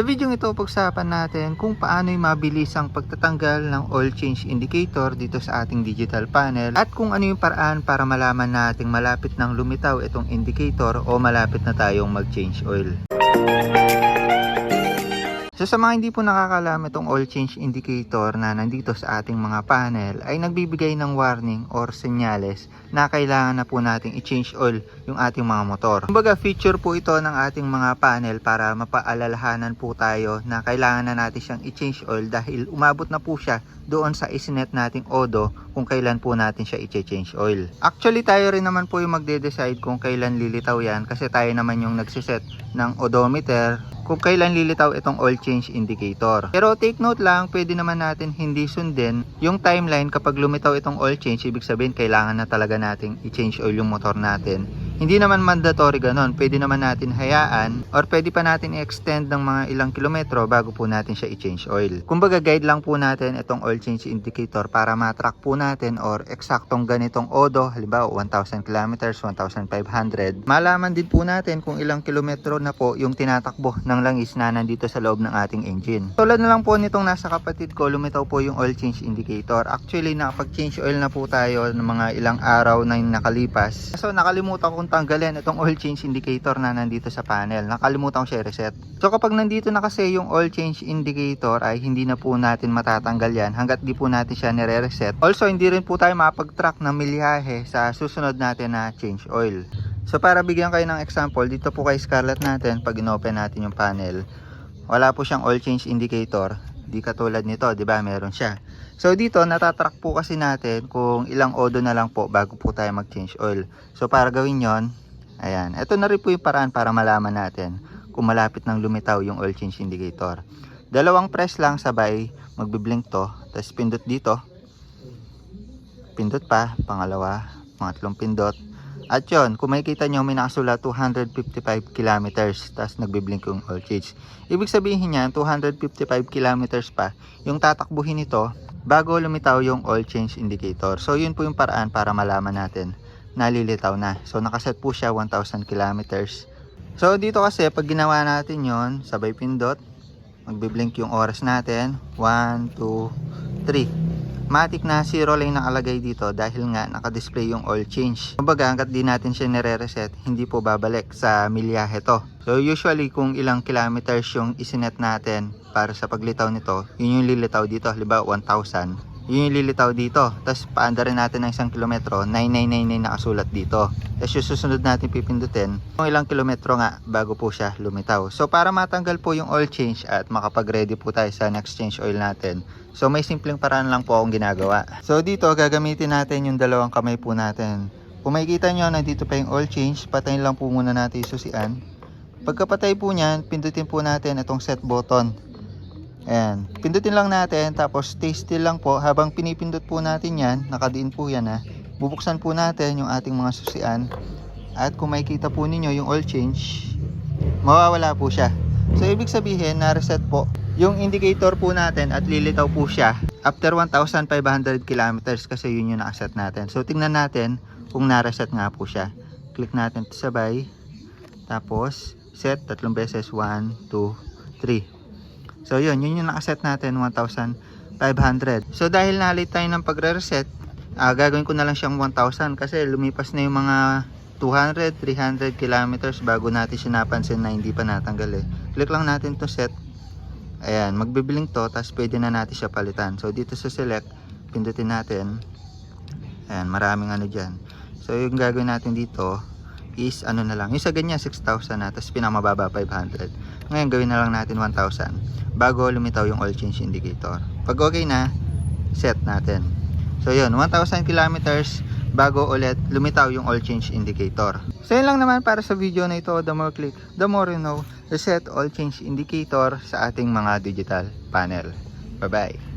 Sa video ito, pagsapan natin kung paano yung mabilis ang pagtatanggal ng oil change indicator dito sa ating digital panel at kung ano yung paraan para malaman nating malapit ng lumitaw itong indicator o malapit na tayong mag-change oil. So sa mga hindi po nakakalam itong oil change indicator na nandito sa ating mga panel ay nagbibigay ng warning or senyales na kailangan na po nating i-change oil yung ating mga motor. Kumbaga feature po ito ng ating mga panel para mapaalalahanan po tayo na kailangan na natin siyang i-change oil dahil umabot na po siya doon sa isinet nating odo kung kailan po natin siya i-change oil. Actually tayo rin naman po yung magde-decide kung kailan lilitaw yan kasi tayo naman yung nagsiset ng odometer kung kailan lilitaw itong oil change indicator. Pero take note lang, pwede naman natin hindi sundin yung timeline kapag lumitaw itong oil change, ibig sabihin kailangan na talaga nating i-change oil yung motor natin. Hindi naman mandatory ganon, pwede naman natin hayaan or pwede pa natin i-extend ng mga ilang kilometro bago po natin siya i-change oil. Kumbaga guide lang po natin itong oil change indicator para matrack po natin or eksaktong ganitong odo, halimbawa 1,000 kilometers, 1,500. Malaman din po natin kung ilang kilometro na po yung tinatakbo ng langis na nandito sa loob ng ating engine. Tulad na lang po nitong nasa kapatid ko, lumitaw po yung oil change indicator. Actually, nakapag-change oil na po tayo ng mga ilang araw na nakalipas. So, nakalimutan kong tanggalin itong oil change indicator na nandito sa panel. Nakalimutan ko siya reset. So, kapag nandito na kasi yung oil change indicator ay hindi na po natin matatanggal yan hanggat di po natin siya nire-reset. Also, hindi rin po tayo mapag-track ng milyahe sa susunod natin na change oil. So para bigyan kayo ng example, dito po kay Scarlett natin, pag inopen natin yung panel, wala po siyang oil change indicator. Di katulad nito, di ba? Meron siya. So dito, natatrack po kasi natin kung ilang odo na lang po bago po tayo mag-change oil. So para gawin yon ayan. Ito na rin po yung paraan para malaman natin kung malapit nang lumitaw yung oil change indicator. Dalawang press lang sabay, magbiblink to, tapos pindot dito. Pindot pa, pangalawa, pangatlong pindot, at yun, kung makikita nyo, may nakasulat 255 kilometers, tapos nagbiblink yung oil change. Ibig sabihin niyan, 255 kilometers pa, yung tatakbuhin nito, bago lumitaw yung oil change indicator. So, yun po yung paraan para malaman natin na lilitaw na. So, nakaset po siya 1,000 kilometers. So, dito kasi, pag ginawa natin yon sabay pindot, magbiblink yung oras natin, 1, 2, 3 matic na zero lane nakalagay dito dahil nga nakadisplay yung oil change. Kumbaga hanggat di natin siya nire-reset, hindi po babalik sa milyahe to. So usually kung ilang kilometers yung isinet natin para sa paglitaw nito, yun yung lilitaw dito, halimbawa 1,000 yun yung lilitaw dito. Tapos paanda rin natin ng isang kilometro, 9999 nakasulat dito. Tapos yung susunod natin pipindutin, kung ilang kilometro nga bago po siya lumitaw. So para matanggal po yung oil change at makapag-ready po tayo sa next change oil natin. So may simpleng paraan lang po akong ginagawa. So dito gagamitin natin yung dalawang kamay po natin. Kung makikita nyo, nandito pa yung oil change, patayin lang po muna natin yung susian. Pagkapatay po niyan, pindutin po natin itong set button. Ayan. Pindutin lang natin tapos stay still lang po habang pinipindot po natin yan, nakadiin po yan ha. Bubuksan po natin yung ating mga susian at kung makikita po ninyo yung oil change, mawawala po siya. So ibig sabihin na reset po yung indicator po natin at lilitaw po siya after 1,500 kilometers kasi yun yung nakaset natin. So tingnan natin kung na-reset nga po siya. Click natin sabay. Tapos set tatlong beses 1, 2, 3. So yun, yun yung nakaset natin 1,500. So dahil na-late tayo ng pagre-reset, ah, gagawin ko na lang siyang 1,000 kasi lumipas na yung mga 200, 300 kilometers bago natin siya napansin na hindi pa natanggal eh. Click lang natin to set. Ayan, magbibiling to, tapos pwede na natin siya palitan. So dito sa select, pindutin natin. Ayan, maraming ano dyan. So yung gagawin natin dito is ano na lang. Yung sa ganyan 6,000 na, tapos pinamababa 500. Ngayon gawin na lang natin 1,000 bago lumitaw yung oil change indicator. Pag okay na, set natin. So yun, 1,000 kilometers bago ulit lumitaw yung oil change indicator. So yun lang naman para sa video na ito. The more click, the more you know. Reset oil change indicator sa ating mga digital panel. Bye-bye.